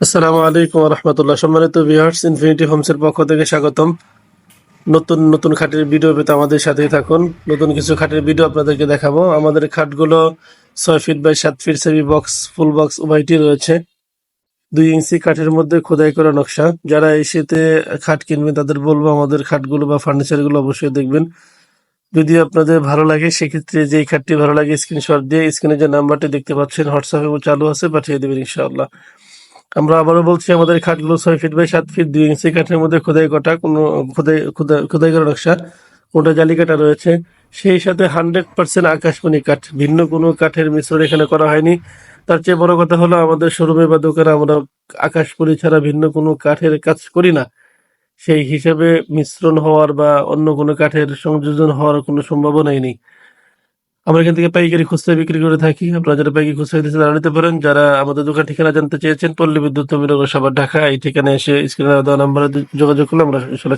আসসালামু আলাইকুম রহমতুল্লাহ। সম্মানিত ভিউয়ার্স ইনফিনিটি হোমসের পক্ষ থেকে স্বাগতম। নতুন নতুন খাটের ভিডিও পেতে আমাদের সাথেই থাকুন। নতুন কিছু খাটের ভিডিও আপনাদেরকে দেখাবো। আমাদের খাটগুলো ছয় ফিট বাই সাত feet semi box full box উভয়টি রয়েছে। দুই ইঞ্চি কাঠের মধ্যে খোদাই করা নকশা। যারা এই শীতে খাট কিনবেন, তাদের বলব আমাদের খাটগুলো বা ফার্নিচারগুলো অবশ্যই দেখবেন। যদি আপনাদের ভালো লাগে, সেক্ষেত্রে যেই খাটটি ভালো লাগে স্ক্রিনশট দিয়ে স্ক্রিনে যে নাম্বারটি দেখতে পাচ্ছেন হোয়াটসঅ্যাপে চালু আছে, পাঠিয়ে দেবেন ইনশাআল্লাহ। আমরা আবারও বলছি, আমাদের খাটগুলো ছয় ফিট বাই সাত ফিট দুই ইঞ্চি কাঠের মধ্যে খোদাই কটা, কোনো খোদাই খোদাই করা নকশা, কোনটা জালি কাটা রয়েছে। সেই সাথে হান্ড্রেড পার্সেন্ট আকাশমণি কাঠ, ভিন্ন কোনো কাঠের মিশ্রণ এখানে করা হয়নি। তার চেয়ে বড় কথা হলো, আমাদের শোরুমে বা দোকানে আমরা আকাশমণি ছাড়া ভিন্ন কোনো কাঠের কাজ করি না। সেই হিসাবে মিশ্রণ হওয়ার বা অন্য কোনো কাঠের সংযোজন হওয়ার কোনো সম্ভাবনাই নেই। আমরা এখান থেকে পাইকারি খুচরা বিক্রি করে থাকি। আপনারা যারা পাইকারি খুচরা দিতে তারা নিতে পারেন, যারা আমাদের দোকান ঠিকানা জানতে চেয়েছেন, পল্লী বিদ্যুৎ নবীনগর সবার ঢাকা, এই ঠিকানা এসে স্ক্রিনে দেওয়া নাম্বারে যোগাযোগ করলে আমরা সারা